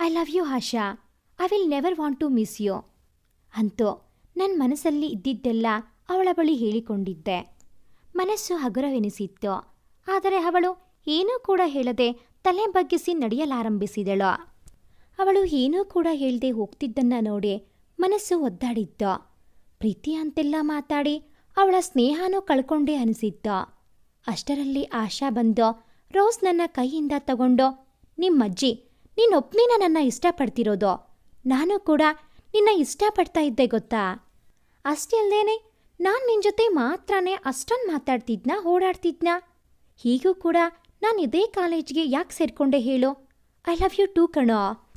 I love you Asha. I will never want to miss you ಅಂತೂ ನನ್ನ ಮನಸ್ಸಲ್ಲಿ ಇದ್ದಿದ್ದೆಲ್ಲ ಅವಳ ಬಳಿ ಹೇಳಿಕೊಂಡಿದ್ದೆ. ಮನಸ್ಸು ಹಗುರವೆನಿಸಿತ್ತು. ಆದರೆ ಅವಳು ಏನೂ ಕೂಡ ಹೇಳದೆ ತಲೆ ಬಗ್ಗಿಸಿ ನಡೆಯಲಾರಂಭಿಸಿದಳು. ಅವಳು ಏನೂ ಕೂಡ ಹೇಳದೆ ಹೋಗ್ತಿದ್ದನ್ನ ನೋಡಿ ಮನಸ್ಸು ಒದ್ದಾಡಿದ್ದ ಪ್ರೀತಿ ಅಂತೆಲ್ಲ ಮಾತಾಡಿ ಅವಳ ಸ್ನೇಹನೂ ಕಳ್ಕೊಂಡೇ ಅನಿಸಿದ್ದ ಅಷ್ಟರಲ್ಲಿ ಆಶಾ ಬಂದು, ರೋಸ್ ನನ್ನ ಕೈಯಿಂದ ತಗೊಂಡು, ನಿಮ್ಮಜ್ಜಿ ನೀನೊಬ್ನೇನ ನನ್ನ ಇಷ್ಟಪಡ್ತಿರೋದು. ನಾನು ಕೂಡ ನಿನ್ನ ಇಷ್ಟಪಡ್ತಾ ಇದ್ದೆ ಗೊತ್ತಾ? ಅಷ್ಟೇ ನಾನು ನಿನ್ನ ಜೊತೆ ಮಾತ್ರನೇ ಅಷ್ಟೊಂದು ಮಾತಾಡ್ತಿದ್ನಾ, ಓಡಾಡ್ತಿದ್ನಾ? ಹೀಗೂ ಕೂಡ ನಾನು ಇದೇ ಕಾಲೇಜ್ಗೆ ಯಾಕೆ ಸೇರಿಕೊಂಡೆ ಹೇಳು? ಐ ಲವ್ ಯು ಟೂ ಕಣೋ.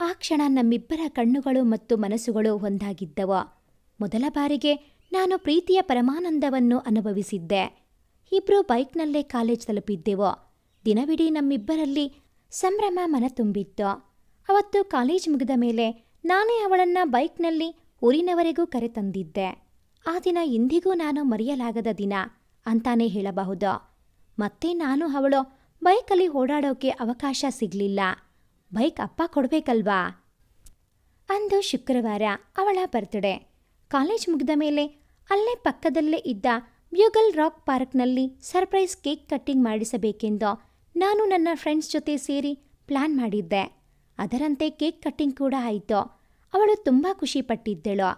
ಆ ಕ್ಷಣ ನಮ್ಮಿಬ್ಬರ ಕಣ್ಣುಗಳು ಮತ್ತು ಮನಸ್ಸುಗಳು ಒಂದಾಗಿದ್ದವ. ಮೊದಲ ಬಾರಿಗೆ ನಾನು ಪ್ರೀತಿಯ ಪರಮಾನಂದವನ್ನು ಅನುಭವಿಸಿದ್ದೆ. ಇಬ್ಬರು ಬೈಕ್ನಲ್ಲೇ ಕಾಲೇಜ್ ತಲುಪಿದ್ದೆವು. ದಿನವಿಡೀ ನಮ್ಮಿಬ್ಬರಲ್ಲಿ ಸಂಭ್ರಮ ಮನ ತುಂಬಿತ್ತು. ಅವತ್ತು ಕಾಲೇಜ್ ಮುಗಿದ ಮೇಲೆ ನಾನೇ ಅವಳನ್ನ ಬೈಕ್ನಲ್ಲಿ ಊರಿನವರೆಗೂ ಕರೆತಂದಿದ್ದೆ. ಆ ದಿನ ಇಂದಿಗೂ ನಾನು ಮರೆಯಲಾಗದ ದಿನ ಅಂತಾನೆ ಹೇಳಬಹುದು. ಮತ್ತೆ ನಾನು ಅವಳು ಬೈಕಲ್ಲಿ ಓಡಾಡೋಕೆ ಅವಕಾಶ ಸಿಗಲಿಲ್ಲ. ಬೈಕ್ ಅಪ್ಪ ಕೊಡಬೇಕಲ್ವಾ? ಅಂದು ಶುಕ್ರವಾರ ಅವಳ ಬರ್ತ್ಡೇ ಕಾಲೇಜ್ ಮುಗಿದ ಮೇಲೆ ಅಲ್ಲೇ ಪಕ್ಕದಲ್ಲೇ ಇದ್ದ ಬ್ಯೂಗಲ್ ರಾಕ್ ಪಾರ್ಕ್ನಲ್ಲಿ ಸರ್ಪ್ರೈಸ್ ಕೇಕ್ ಕಟ್ಟಿಂಗ್ ಮಾಡಿಸಬೇಕೆಂದು ನಾನು ನನ್ನ ಫ್ರೆಂಡ್ಸ್ ಜೊತೆ ಸೇರಿ ಪ್ಲಾನ್ ಮಾಡಿದ್ದೆ. ಅದರಂತೆ ಕೇಕ್ ಕಟ್ಟಿಂಗ್ ಕೂಡ ಆಯಿತು. ಅವಳು ತುಂಬ ಖುಷಿಪಟ್ಟಿದ್ದಳು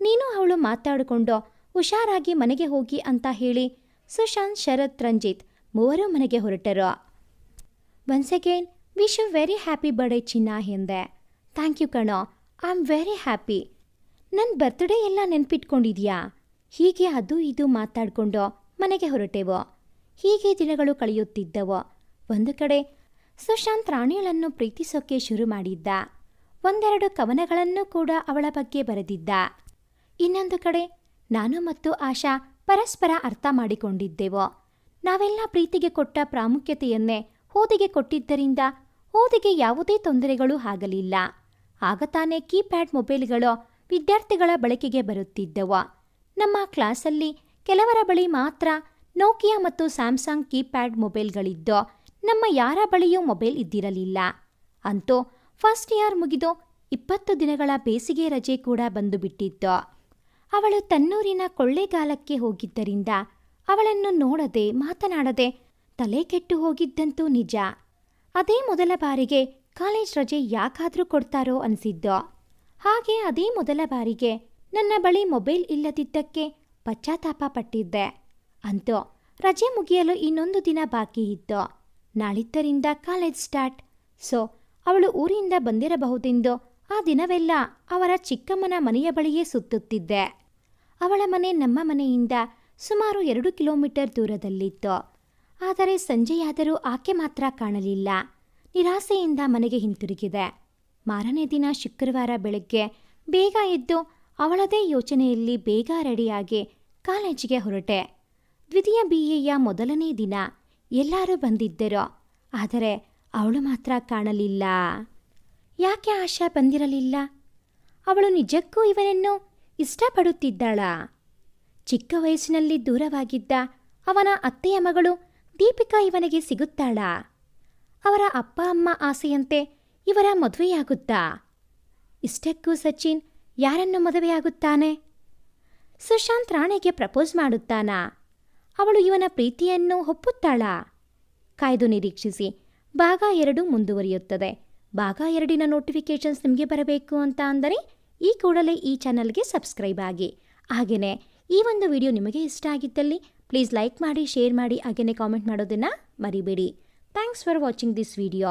ನೀನು ಅವಳು ಮಾತಾಡಿಕೊಂಡು ಹುಷಾರಾಗಿ ಮನೆಗೆ ಹೋಗಿ ಅಂತ ಹೇಳಿ ಸುಶಾಂತ್ ಶರತ್ ರಂಜಿತ್ ಮೂವರು ಮನೆಗೆ ಹೊರಟರು. Once again wish you very happy birthday ಚಿನ್ನ ಎಂದೆ. ಥ್ಯಾಂಕ್ ಯು ಕಣೋ ಐ ಆಮ್ ವೆರಿ ಹ್ಯಾಪಿ ನನ್ನ ಬರ್ತ್ಡೇ ಎಲ್ಲ ನೆನ್ಪಿಟ್ಕೊಂಡಿದ್ಯಾ? ಹೀಗೆ ಅದು ಇದು ಮಾತಾಡಿಕೊಂಡು ಮನೆಗೆ ಹೊರಟೆವು. ಹೀಗೆ ದಿನಗಳು ಕಳೆಯುತ್ತಿದ್ದವು. ಒಂದು ಕಡೆ ಸುಶಾಂತ್ ರಾಣಿಗಳನ್ನು ಪ್ರೀತಿಸೋಕೆ ಶುರು ಮಾಡಿದ್ದ. ಒಂದೆರಡು ಕವನಗಳನ್ನು ಕೂಡ ಅವಳ ಬಗ್ಗೆ ಬರೆದಿದ್ದ. ಇನ್ನೊಂದು ಕಡೆ, ನಾನು ಮತ್ತು ಆಶಾ ಪರಸ್ಪರ ಅರ್ಥ ಮಾಡಿಕೊಂಡಿದ್ದೆವು. ನಾವೆಲ್ಲ ಪ್ರೀತಿಗೆ ಕೊಟ್ಟ ಪ್ರಾಮುಖ್ಯತೆಯನ್ನೇ ಓದಿಗೆ ಕೊಟ್ಟಿದ್ದರಿಂದ ಓದಿಗೆ ಯಾವುದೇ ತೊಂದರೆಗಳು ಆಗಲಿಲ್ಲ. ಆಗ ತಾನೇ ಕೀಪ್ಯಾಡ್ ಮೊಬೈಲ್ಗಳು ವಿದ್ಯಾರ್ಥಿಗಳ ಬಳಕೆಗೆ ಬರುತ್ತಿದ್ದವು. ನಮ್ಮ ಕ್ಲಾಸಲ್ಲಿ ಕೆಲವರ ಬಳಿ ಮಾತ್ರ ನೋಕಿಯಾ ಮತ್ತು ಸ್ಯಾಮ್ಸಂಗ್ ಕೀಪ್ಯಾಡ್ ಮೊಬೈಲ್ಗಳಿದ್ದು, ನಮ್ಮ ಯಾರ ಬಳಿಯೂ ಮೊಬೈಲ್ ಇದ್ದಿರಲಿಲ್ಲ. ಅಂತೂ ಫಸ್ಟ್ ಇಯರ್ ಮುಗಿದು ಇಪ್ಪತ್ತು ದಿನಗಳ ಬೇಸಿಗೆ ರಜೆ ಕೂಡ ಬಂದು ಅವಳು ತನ್ನೂರಿನ ಕೊಳ್ಳೆಗಾಲಕ್ಕೆ ಹೋಗಿದ್ದರಿಂದ ಅವಳನ್ನು ನೋಡದೆ ಮಾತನಾಡದೆ ತಲೆ ಕೆಟ್ಟು ಹೋಗಿದ್ದಂತೂ ನಿಜ. ಅದೇ ಮೊದಲ ಬಾರಿಗೆ ಕಾಲೇಜ್ ರಜೆ ಯಾಕಾದರೂ ಕೊಡ್ತಾರೋ ಅನಿಸಿದ್ದು? ಹಾಗೆ ಅದೇ ಮೊದಲ ಬಾರಿಗೆ ನನ್ನ ಬಳಿ ಮೊಬೈಲ್ ಇಲ್ಲದಿದ್ದಕ್ಕೆ ಪಶ್ಚಾತ್ತಾಪ ಪಟ್ಟಿದ್ದೆ. ಅಂತೂ, ರಜೆ ಮುಗಿಯಲು ಇನ್ನೊಂದು ದಿನ ಬಾಕಿ ಇತ್ತು ನಾಳಿದ್ದರಿಂದ ಕಾಲೇಜ್ ಸ್ಟಾರ್ಟ್. ಸೊ, ಅವಳು ಊರಿಂದ ಬಂದಿರಬಹುದೆಂದು ಆ ದಿನವೆಲ್ಲ ಅವರ ಚಿಕ್ಕಮ್ಮನ ಮನೆಯ ಬಳಿಯೇ ಸುತ್ತುತ್ತಿದ್ದೆ. ಅವಳ ಮನೆ ನಮ್ಮ ಮನೆಯಿಂದ ಸುಮಾರು ಎರಡು ಕಿಲೋಮೀಟರ್ ದೂರದಲ್ಲಿತ್ತು. ಆದರೆ ಸಂಜೆಯಾದರೂ ಆಕೆ ಮಾತ್ರ ಕಾಣಲಿಲ್ಲ. ನಿರಾಸೆಯಿಂದ ಮನೆಗೆ ಹಿಂತಿರುಗಿದೆ. ಮಾರನೇ ದಿನ ಶುಕ್ರವಾರ ಬೆಳಗ್ಗೆ ಬೇಗ ಎದ್ದು ಅವಳದೇ ಯೋಚನೆಯಲ್ಲಿ ಬೇಗ ರೆಡಿಯಾಗಿ ಕಾಲೇಜಿಗೆ ಹೊರಟೆ. ದ್ವಿತೀಯ ಬಿ ಎಯ ಮೊದಲನೇ ದಿನ ಎಲ್ಲರೂ ಬಂದಿದ್ದರು. ಆದರೆ ಅವಳು ಮಾತ್ರ ಕಾಣಲಿಲ್ಲ. ಯಾಕೆ ಆಶಾ ಬಂದಿರಲಿಲ್ಲ? ಅವಳು ನಿಜಕ್ಕೂ ಇವನನ್ನು ಇಷ್ಟಪಡುತ್ತಿದ್ದಾಳಾ. ಚಿಕ್ಕ ವಯಸ್ಸಿನಲ್ಲಿ ದೂರವಾಗಿದ್ದ ಅವನ ಅತ್ತೆಯ ಮಗಳು ದೀಪಿಕಾ ಇವನಿಗೆ ಸಿಗುತ್ತಾಳಾ. ಅವರ ಅಪ್ಪ ಅಮ್ಮ ಆಸೆಯಂತೆ ಇವರ ಮದುವೆಯಾಗುತ್ತಾ. ಇಷ್ಟಕ್ಕೂ ಸಚಿನ್ ಯಾರನ್ನು ಮದುವೆಯಾಗುತ್ತಾನೆ? ಸುಶಾಂತ್ ರಾಣೆಗೆ ಪ್ರಪೋಸ್ ಮಾಡುತ್ತಾನಾ. ಅವಳು ಇವನ ಪ್ರೀತಿಯನ್ನು ಒಪ್ಪುತ್ತಾಳ. ಕಾಯ್ದು ನಿರೀಕ್ಷಿಸಿ ಭಾಗ ಎರಡು ಮುಂದುವರಿಯುತ್ತದೆ. ಭಾಗ ಎರಡಿನ ನೋಟಿಫಿಕೇಷನ್ಸ್ ನಿಮಗೆ ಬರಬೇಕು ಅಂತ ಅಂದರೆ ಈ ಕೂಡಲೇ ಈ ಚಾನಲ್ಗೆ ಸಬ್ಸ್ಕ್ರೈಬ್ ಆಗಿ. ಹಾಗೆಯೇ ಈ ಒಂದು ವಿಡಿಯೋ ನಿಮಗೆ ಇಷ್ಟ ಆಗಿದ್ದಲ್ಲಿ ಪ್ಲೀಸ್ ಲೈಕ್ ಮಾಡಿ, ಶೇರ್ ಮಾಡಿ ಹಾಗೆಯೇ ಕಾಮೆಂಟ್ ಮಾಡೋದನ್ನು ಮರಿಬೇಡಿ. Thanks for watching this video.